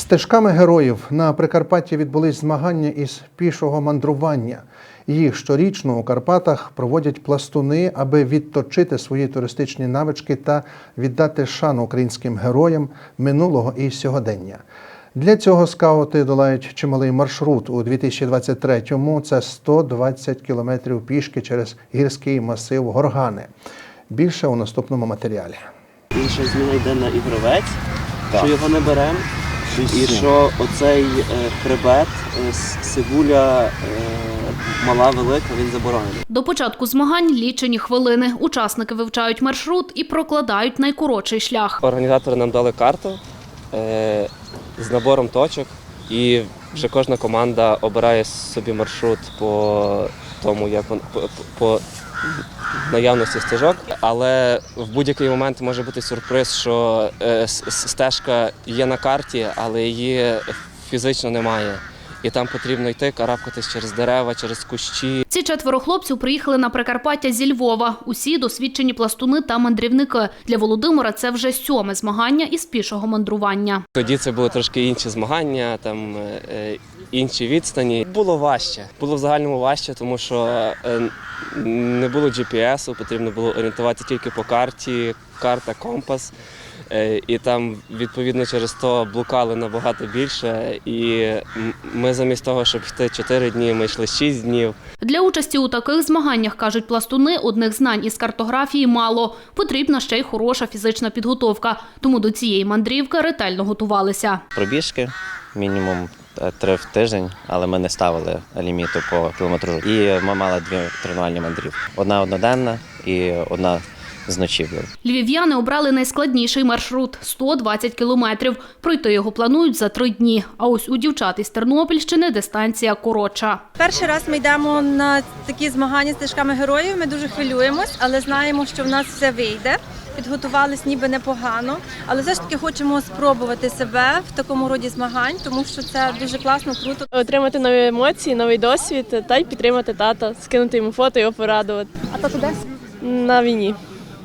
Стежками героїв на Прикарпатті відбулись змагання із пішого мандрування. Їх щорічно у Карпатах проводять пластуни, аби відточити свої туристичні навички та віддати шану українським героям минулого і сьогодення. Для цього скаути долають чималий маршрут у 2023-му. Це 120 кілометрів пішки через гірський масив Горгани. Більше у наступному матеріалі. Він ще зміна йде на ігровець, що його не беремо. І що оцей е, хребет, е, сивуля е, мала, велика, він заборонений. До початку змагань лічені хвилини. Учасники вивчають маршрут і прокладають найкоротший шлях. Організатори нам дали карту з набором точок, і вже кожна команда обирає собі маршрут по тому, як по, по наявності стежок. Але в будь-який момент може бути сюрприз, що е, стежка є на карті, але її фізично немає. І там потрібно йти, карабкатись через дерева, через кущі. Ці четверо хлопців приїхали на Прикарпаття зі Львова. Усі досвідчені пластуни та мандрівники. Для Володимира це вже сьоме змагання із пішого мандрування. Тоді це були трошки інші змагання, там е, інші відстані. Було важче. Було в загальному важче, тому що е, не було GPS, потрібно було орієнтуватися тільки по карті, карта, компас. Е, І там відповідно через то блукали набагато більше. І ми замість того, щоб йти 4 дні, ми йшли 6 днів. Для участі у таких змаганнях, кажуть пластуни, одних знань із картографії мало. Потрібна ще й хороша фізична підготовка. Тому до цієї мандрівки ретельно готувалися. пробіжки, мінімум е, три в тиждень, але ми не ставили ліміту по кілометру. І ми мали дві тренувальні мандрівки: одна одноденна і одна з ночівлею. Львів'яни обрали найскладніший маршрут 120 кілометрів. Пройти його планують за три дні. А ось у дівчат із Тернопільщини дистанція коротша. Перший раз ми йдемо на такі змагання з стежками героїв. Ми дуже хвилюємось, але знаємо, що в нас все вийде. Підготувались ніби непогано, але все ж таки хочемо спробувати себе в такому роді змагань, тому що це дуже класно, круто. отримати нові емоції, новий досвід та й підтримати тата, скинути йому фото, його порадувати. А тато де? На війні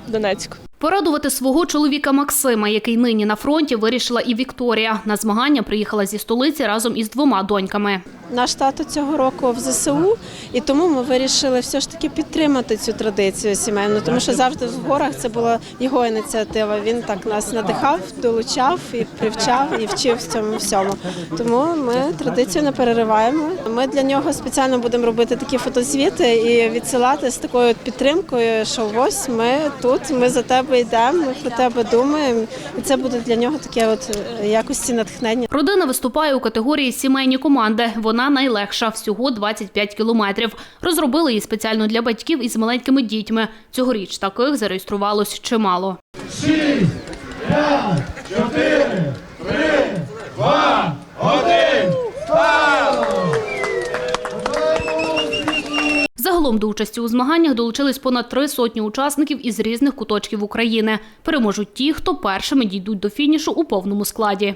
в Донецьку. Порадувати свого чоловіка Максима, який нині на фронті, вирішила і Вікторія. На змагання приїхала зі столиці разом із двома доньками. Наш тато цього року в ЗСУ, і тому ми вирішили все ж таки підтримати цю традицію сімейну, тому що завжди в горах це була його ініціатива. Він так нас надихав, долучав і привчав і вчив в цьому всьому. Тому ми традицію не перериваємо. Ми для нього спеціально будемо робити такі фотозвіти і відсилати з такою підтримкою, що ось ми тут, ми за тебе йдемо, ми про тебе думаємо, і це буде для нього таке от якості натхнення. Родина виступає у категорії сімейні команди. Вона найлегша, всього 25 кілометрів. Розробили її спеціально для батьків із маленькими дітьми. Цьогоріч таких зареєструвалось чимало. Шість чотири один. Загалом до участі у змаганнях долучились понад три сотні учасників із різних куточків України. Переможуть ті, хто першими дійдуть до фінішу у повному складі.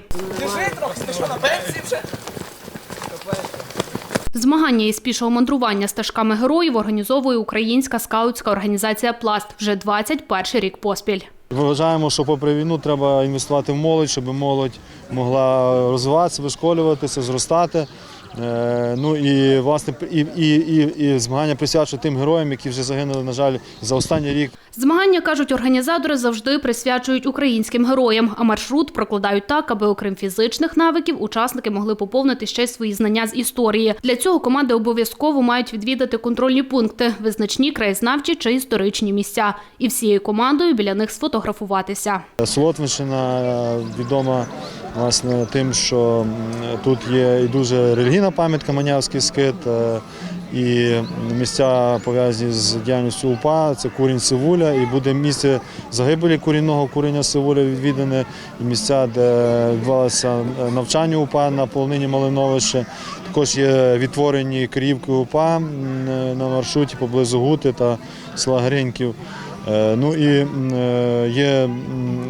Змагання із пішого мандрування стежками героїв організовує українська скаутська організація Пласт вже 21 рік поспіль. Вважаємо, що попри війну треба інвестувати в молодь, щоб молодь могла розвиватися, вишколюватися, зростати. Е, Ну і власне і, і, і, і змагання присвячують тим героям, які вже загинули, на жаль, за останній рік. Змагання, кажуть організатори, завжди присвячують українським героям, а маршрут прокладають так, аби окрім фізичних навиків, учасники могли поповнити ще й свої знання з історії. Для цього команди обов'язково мають відвідати контрольні пункти, визначні краєзнавчі чи історичні місця, і всією командою біля них сфотографуватися. Солотвинщина е, відома власне тим, що тут є і дуже релігійна пам'ятка Манявський скит, е, і місця пов'язані з діяльністю УПА, це курінь Сивуля, і буде місце загибелі курінного куріння Сивуля відвідане, і місця, де відбувалося навчання УПА на полонині Малиновище. Також є відтворені Київки УПА на маршруті поблизу Гути та села Гриньків. Е, Ну і е, є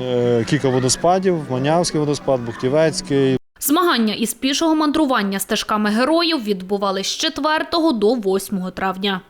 е, кілька водоспадів: Манявський водоспад, Бухтівецький, Змагання із пішого мандрування стежками героїв відбувались з 4 до 8 травня.